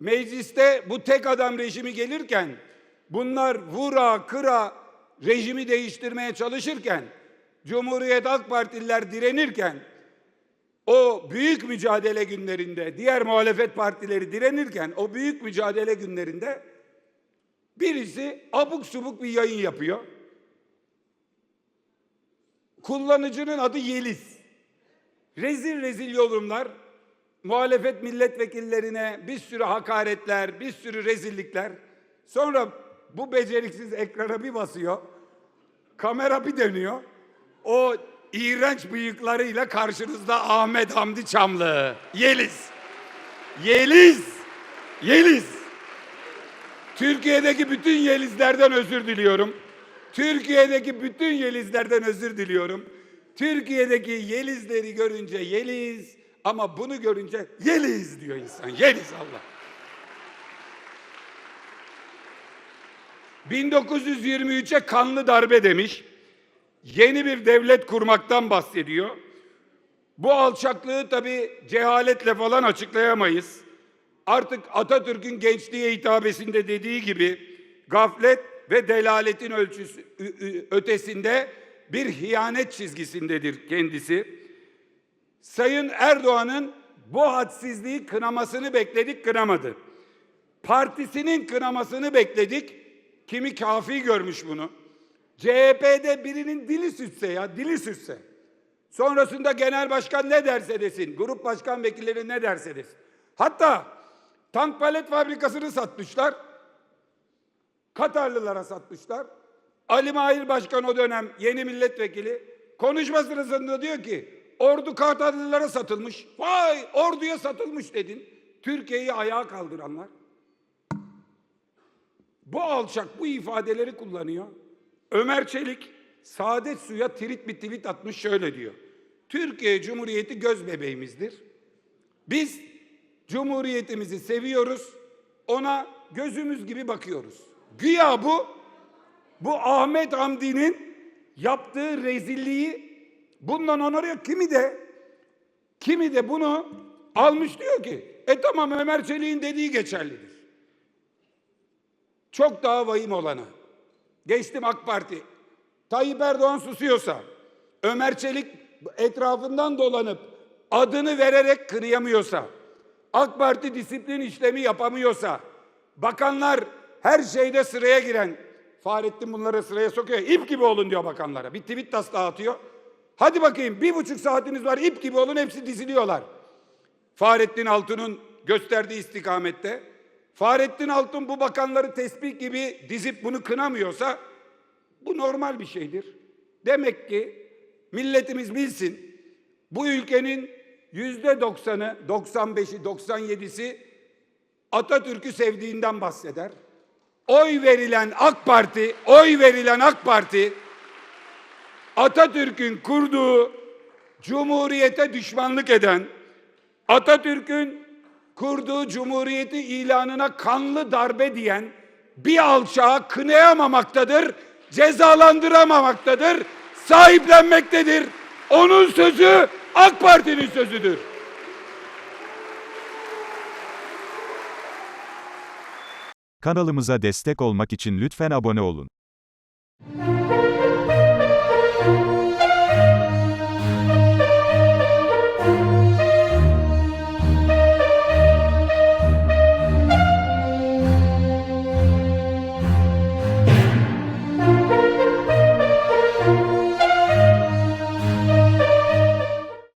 Mecliste bu tek adam rejimi gelirken bunlar vura kıra rejimi değiştirmeye çalışırken Cumhuriyet Halk Partililer direnirken o büyük mücadele günlerinde diğer muhalefet partileri direnirken o büyük mücadele günlerinde birisi abuk subuk bir yayın yapıyor. Kullanıcının adı Yeliz. Rezil rezil yorumlar, muhalefet milletvekillerine bir sürü hakaretler, bir sürü rezillikler. Sonra bu beceriksiz ekrana bir basıyor. Kamera bir dönüyor. O iğrenç bıyıklarıyla karşınızda Ahmet Hamdi Çamlı. Yeliz. Yeliz. Yeliz. Türkiye'deki bütün Yelizlerden özür diliyorum. Türkiye'deki bütün Yelizlerden özür diliyorum. Türkiye'deki Yelizleri görünce Yeliz ama bunu görünce Yeliz diyor insan. Yeliz Allah. 1923'e kanlı darbe demiş. Yeni bir devlet kurmaktan bahsediyor. Bu alçaklığı tabii cehaletle falan açıklayamayız. Artık Atatürk'ün gençliğe hitabesinde dediği gibi gaflet ve delaletin ölçüsü ötesinde bir hiyanet çizgisindedir kendisi. Sayın Erdoğan'ın bu hadsizliği kınamasını bekledik, kınamadı. Partisinin kınamasını bekledik. Kimi kafi görmüş bunu. CHP'de birinin dili sütse ya, dili sütse. Sonrasında genel başkan ne derse desin, grup başkan vekilleri ne derse desin. Hatta tank palet fabrikasını satmışlar. Katarlılara satmışlar. Ali Mahir Başkan o dönem yeni milletvekili konuşma sırasında diyor ki ordu Katarlılara satılmış. Vay orduya satılmış dedin. Türkiye'yi ayağa kaldıranlar. Bu alçak bu ifadeleri kullanıyor. Ömer Çelik saadet suya trit bir tweet atmış şöyle diyor. Türkiye Cumhuriyeti göz bebeğimizdir. Biz Cumhuriyetimizi seviyoruz. Ona gözümüz gibi bakıyoruz. Güya bu bu Ahmet Hamdi'nin yaptığı rezilliği bundan onarıyor. Kimi de kimi de bunu almış diyor ki e tamam Ömer Çelik'in dediği geçerlidir. Çok daha vahim olanı. Geçtim AK Parti. Tayyip Erdoğan susuyorsa, Ömer Çelik etrafından dolanıp adını vererek kırıyamıyorsa, AK Parti disiplin işlemi yapamıyorsa, bakanlar her şeyde sıraya giren, Fahrettin bunları sıraya sokuyor. İp gibi olun diyor bakanlara. Bir tweet tas dağıtıyor. Hadi bakayım bir buçuk saatiniz var ip gibi olun hepsi diziliyorlar. Fahrettin Altun'un gösterdiği istikamette. Fahrettin Altun bu bakanları tesbih gibi dizip bunu kınamıyorsa bu normal bir şeydir. Demek ki milletimiz bilsin bu ülkenin yüzde doksanı, 95'i, 97'si Atatürk'ü sevdiğinden bahseder. Oy verilen AK Parti, oy verilen AK Parti Atatürk'ün kurduğu cumhuriyete düşmanlık eden, Atatürk'ün kurduğu cumhuriyeti ilanına kanlı darbe diyen bir alçağı kınayamamaktadır, cezalandıramamaktadır, sahiplenmektedir. Onun sözü AK Parti'nin sözüdür. Kanalımıza destek olmak için lütfen abone olun.